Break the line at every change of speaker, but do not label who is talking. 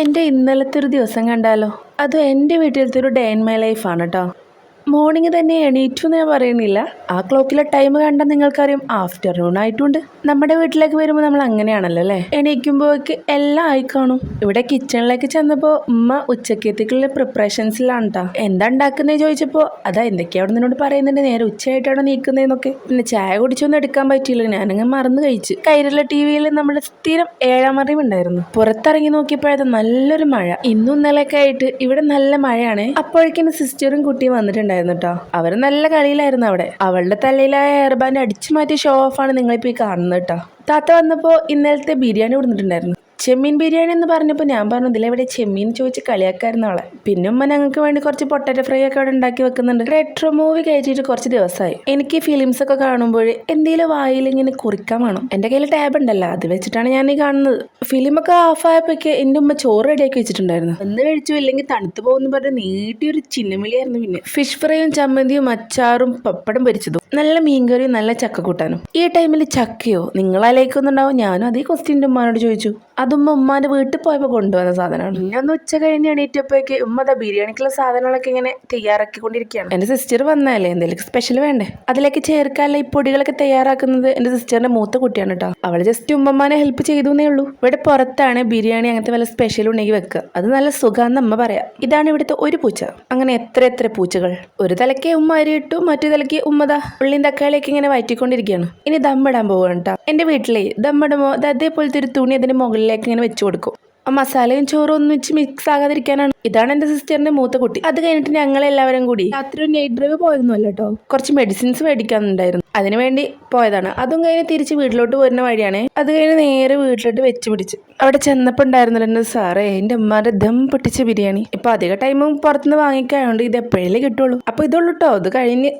എന്റെ ഇന്നലത്തെ ഒരു ദിവസം കണ്ടാലോ? അതും എന്റെ വീട്ടിലത്തെ ഒരു ഡേ ഇൻ മൈ ലൈഫാണ് കേട്ടോ മോർണിംഗ് തന്നെ എണീറ്റു എന്ന് ഞാൻ പറയുന്നില്ല. ആ ക്ലോക്കിലെ ടൈം കണ്ടാൽ നിങ്ങൾക്കറിയാം ആഫ്റ്റർനൂൺ ആയിട്ടുണ്ട്. നമ്മുടെ വീട്ടിലേക്ക് വരുമ്പോൾ നമ്മൾ അങ്ങനെയാണല്ലോ അല്ലേ? എണീക്കുമ്പോഴേക്ക് എല്ലാം ആയി കാണും. ഇവിടെ കിച്ചണിലേക്ക് ചെന്നപ്പോൾ ഉമ്മ ഉച്ചക്കത്തേക്കുള്ള പ്രിപ്പറേഷൻസിലാണ് കേട്ടോ എന്താ ഉണ്ടാക്കുന്നത് ചോദിച്ചപ്പോൾ അതാ എന്തൊക്കെയാ അവിടെ നിന്നോട് പറയുന്നുണ്ട് നേരെ ഉച്ചയായിട്ടാണോ നീക്കുന്നതെന്നൊക്കെ പിന്നെ ചായ കുടിച്ചൊന്നും എടുക്കാൻ പറ്റിയില്ല. ഞാനങ്ങ് മറന്നു കഴിച്ച്. കയ്യിലുള്ള ടി വിയിൽ നമ്മുടെ സ്ഥിരം ഏഴാം അറിവ് ഉണ്ടായിരുന്നു. പുറത്തിറങ്ങി നോക്കിയപ്പോഴത് നല്ലൊരു മഴ. ഇന്നും ഇന്നലെയൊക്കെ ആയിട്ട് ഇവിടെ നല്ല മഴയാണ്. അപ്പോഴേക്കും സിസ്റ്ററും കുട്ടിയും വന്നിട്ടുണ്ടായിരുന്നു കേട്ടോ അവർ നല്ല കളിയിലായിരുന്നു അവിടെ. അവളുടെ തലയിലായ ഹെയർ ബാൻഡ് അടിച്ചു മാറ്റിയ ഷോ ഓഫാണ് നിങ്ങളിപ്പോൾ ഈ കാണുന്നത് കേട്ടോ താത്ത വന്നപ്പോൾ ഇന്നലത്തെ ബിരിയാണി കൊടുത്തിട്ടുണ്ടായിരുന്നു. ചെമ്മീൻ ബിരിയാണി എന്ന് പറഞ്ഞപ്പോൾ ഞാൻ പറഞ്ഞു ഇതിലെവിടെ ചെമ്മീൻ? ചോദിച്ച് കളിയാക്കായിരുന്നു പിന്നെ ഉമ്മ ഞങ്ങൾക്ക് വേണ്ടി കുറച്ച് പൊട്ടാറ്റോ ഫ്രൈ ഒക്കെ അവിടെ ഉണ്ടാക്കി വെക്കുന്നുണ്ട്. റെട്രോ മൂവി കയറ്റിയിട്ട് കുറച്ച് ദിവസമായി. എനിക്ക് ഫിലിംസ് ഒക്കെ കാണുമ്പോൾ എന്തെങ്കിലും വായിൽ ഇങ്ങനെ കുറിക്കാൻ വേണം. എന്റെ കയ്യിൽ ടാബ് ഉണ്ടല്ലോ അത് വെച്ചിട്ടാണ് ഞാൻ ഈ കാണുന്നത്. ഫിലിം ഒക്കെ ഓഫ് ആയപ്പോഴേക്ക് എന്റെ ഉമ്മ ചോറ് റെഡിയാക്കി വെച്ചിട്ടുണ്ടായിരുന്നു. ഒന്ന് കഴിച്ചു ഇല്ലെങ്കിൽ തണുത്തു പോകുന്ന പറഞ്ഞ് നീട്ടിയൊരു ചിന്നമിളിയായിരുന്നു പിന്നെ. ഫിഷ് ഫ്രൈയും ചമ്മന്തിയും അച്ചാറും പപ്പടം പൊരിച്ചതും നല്ല മീൻകറിയും നല്ല ചക്ക കൂട്ടാനും ഈ ടൈമിൽ ചക്കയോ നിങ്ങളാലേക്കൊന്നുണ്ടാവും ഞാനും അതേ ക്വസ്റ്റ്യന്റെ ഉമ്മാനോട് ചോദിച്ചു. അതുമ്മ ഉമ്മാന്റെ വീട്ടിൽ പോയപ്പോൾ കൊണ്ടുവന്ന സാധനമാണ്. പിന്നെ ഒന്ന് ഉച്ച കഴിഞ്ഞ് എണീറ്റപ്പോഴേക്ക് ഉമ്മ അതാ ബിരിയാണിക്കുള്ള സാധനങ്ങളൊക്കെ ഇങ്ങനെ തയ്യാറാക്കിക്കൊണ്ടിരിക്കുകയാണ്. എന്റെ സിസ്റ്റർ വന്നാലേ എന്തെങ്കിലും സ്പെഷ്യൽ വേണ്ടേ? അതിലേക്ക് ചേർക്കാനുള്ള ഈ പൊടികളൊക്കെ തയ്യാറാക്കുന്നത് എന്റെ സിസ്റ്ററിന്റെ മൂത്ത കുട്ടിയാണ് കേട്ടോ അവൾ ജസ്റ്റ് ഉമ്മമാനെ ഹെൽപ്പ് ചെയ്തു എന്നേ ഉള്ളൂ. ഇവിടെ പുറത്താണ് ബിരിയാണി അങ്ങനത്തെ വല്ല സ്പെഷ്യൽ ഉണ്ടെങ്കിൽ വെക്കുക. അത് നല്ല സുഖമെന്ന് അമ്മ പറയാം. ഇതാണ് ഇവിടുത്തെ ഒരു പൂച്ച. അങ്ങനെ എത്ര എത്ര പൂച്ചകൾ. ഒരു തലയ്ക്ക് ഉമ്മ അരി ഇട്ടു മറ്റു തലയ്ക്ക് ഉമ്മത ഉള്ളിയും തക്കാളിയൊക്കെ ഇങ്ങനെ വയറ്റിക്കൊണ്ടിരിക്കുകയാണ്. ഇനി ദമ്മിടാൻ പോവുകയാണ് കേട്ടോ എന്റെ വീട്ടിലെ ദമ്മിടുമ്പോൾ അത് അതേപോലത്തെ ഒരു തുണി അതിന്റെ മുകളിലേക്ക് ഇങ്ങനെ വെച്ച് കൊടുക്കും. ആ മസാലയും ചോറും ഒന്നും വെച്ച് മിക്സ് ആകാതിരിക്കാനാണ്. ഇതാണ് എന്റെ സിസ്റ്ററിന്റെ മൂത്ത കുട്ടി. അത് കഴിഞ്ഞിട്ട് ഞങ്ങൾ എല്ലാവരും കൂടി രാത്രി ഒരു നൈറ്റ് ഡ്രൈവ് പോയതൊന്നുമല്ല കേട്ടോ കുറച്ച് മെഡിസിൻസ് മേടിക്കാനുണ്ടായിരുന്നു. അതിനുവേണ്ടി പോയതാണ്. അതും കഴിഞ്ഞ് തിരിച്ച് വീട്ടിലോട്ട് വരുന്ന വഴിയാണ്. അത് കഴിഞ്ഞ് നേരെ വീട്ടിലോട്ട് വെച്ച് പിടിച്ച്. അവിടെ ചെന്നപ്പോൾ ഉണ്ടായിരുന്നല്ലോ എന്റെ സാറേ എന്റെ ഉമ്മാരുടെ ദം പൊട്ടിച്ച ബിരിയാണി. ഇപ്പൊ അധിക ടൈമും പുറത്തുനിന്ന് വാങ്ങിക്കായോണ്ട് ഇത് എപ്പോഴല്ലേ കിട്ടുള്ളൂ. അപ്പോൾ ഇതുള്ളൂ കേട്ടോ അത് കഴിഞ്ഞ്